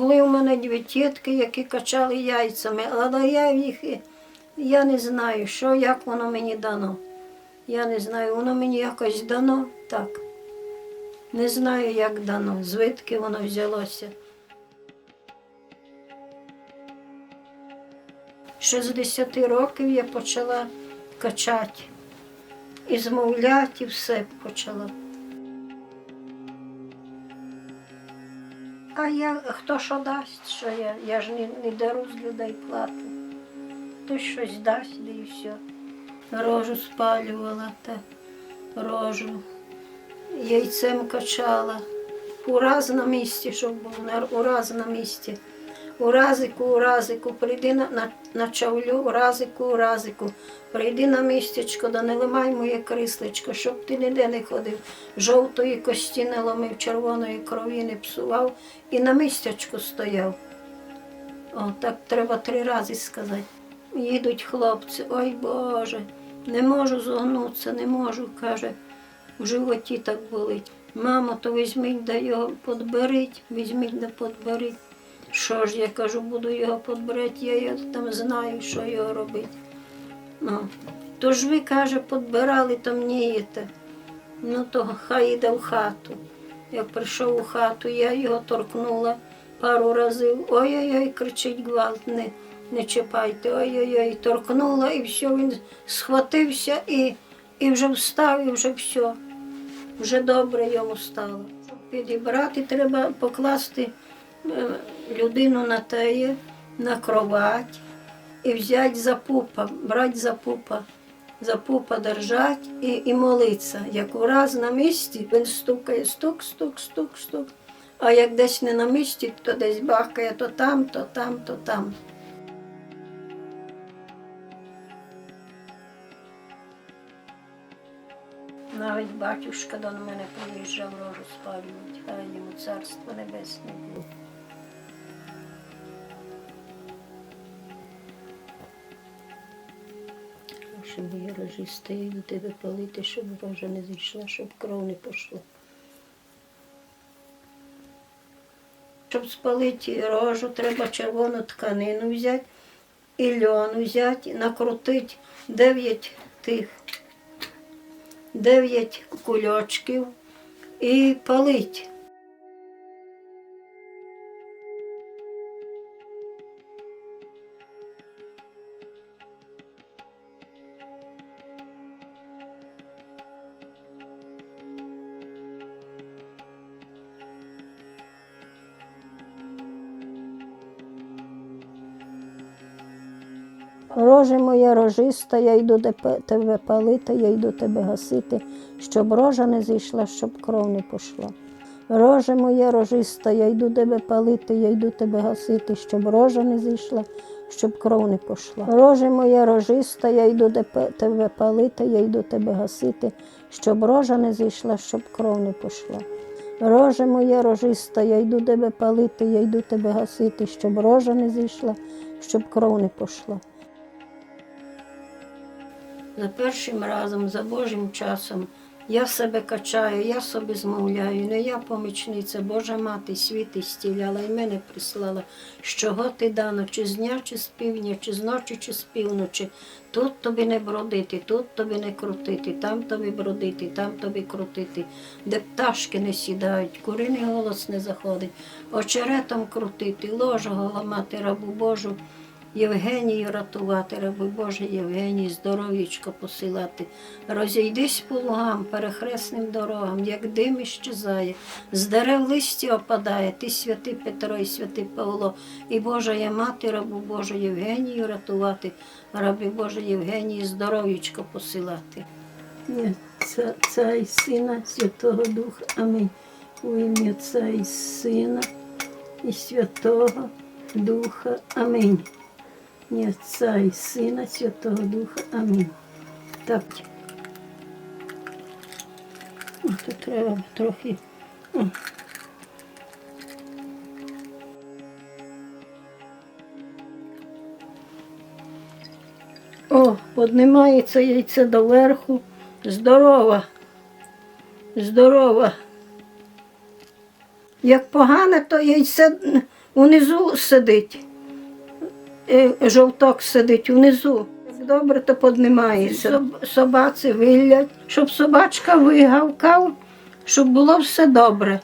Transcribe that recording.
Були у мене дві тітки, які качали яйцями, але я їх я не знаю, що, як воно мені дано. Я не знаю, воно мені якось дано так. Не знаю, як дано, звідки воно взялося. Ще з 10 років я почала качати. І змовляти, і все почала. А я хто що дасть, що я, я ж не, не дару з людей плату. Хтось щось дасть, да і все. Рожу спалювала та рожу. Яйцем качала. Ураз на місці, щоб був, ураз на місці. Уразику, уразику, прийди на, на, на чавлю, уразику, уразику, прийди на містечко, да не ламай моє крислечко, щоб ти ніде не ходив, жовтої кості не ломив, червоної крові не псував і на містечку стояв. О, так треба три рази сказати. Їдуть хлопці, ой Боже, не можу зогнутися, не можу, каже, в животі так болить. Мамо, то візьміть да його подберіть, візьміть да подберіть. Що ж, я кажу, буду його подбирати, я, я там знаю, що його робити. Ну, то ж ви, каже, подбирали, там нієте. Ну, то хай іде в хату. Як прийшов у хату, я його торкнула пару разів. Ой-ой-ой, кричить гвалт, не, не чіпайте, ой-ой-ой, торкнула і все, він схватився і, і вже встав, і вже все. Вже добре йому стало. Підібрати, треба покласти людину на теє, на кровать і взяти за пупа, брати за пупа, за пупа держать і, і молитися. Як ураз на місці, він стукає, стук, стук, стук, стук. А як десь не на місці, то десь бахкає то там, то там, то там. Навіть батюшка до мене приїжджав рожу спалювати, хай йому царство небесне було. Щоб до тебе палити, щоб рожа не зійшла, щоб кров не пішла. Щоб спалити рожу, треба червону тканину взяти і льон взяти, накрутити дев'ять тих, дев'ять кульочків і палити. Роже моя рожиста, я йду тебе палити, я йду тебе гасити, щоб рожа не зійшла, щоб кров не пішла. Роже моя рожиста, я йду тебе палити, я йду тебе гасити, щоб рожа не зійшла, щоб кров не пішла. Роже моя рожиста, я йду тебе палити, я йду тебе гасити, щоб рожа не зійшла, щоб кров не пішла. Роже моя рожиста, я йду тебе палити, я йду тебе гасити, щоб рожа не зійшла, щоб кров не пішла. За першим разом, за Божим часом, я себе качаю, я собі змовляю, не я помічниця, Божа мати світи стіляла і мене прислала. З чого ти дано, чи з дня, чи з півдня, чи з ночі, чи з півночі. Тут тобі не бродити, тут тобі не крутити, там тобі бродити, там тобі крутити, де пташки не сідають, куриний голос не заходить, очеретом крутити, ложого ламати рабу Божу. Євгенію рятувати, раби Боже, Євгенії, здоров'ячко посилати. Розійдись по лугам, перехресним дорогам, як дим іщезає, з дерев листя опадає, ти святий Петро і святий Павло, і Божа я мати, рабу Божу Євгенію рятувати, рабі Боже Євгенії, здоров'ячко посилати. Це і Сина, Святого Духа. Амінь. У ім'я Отця і Сина і Святого Духа. Амінь. Ні Отця і Сина, Святого Духа. Амінь. Так. Тут треба трохи. О. О, яйце доверху. Здорова. Здорова. Як погане, то яйце Унизу сидить. Е, Жовток сидить унизу. Як добре, то піднімається. Соб- Собаці вилять, щоб собачка вигавкав, щоб було все добре.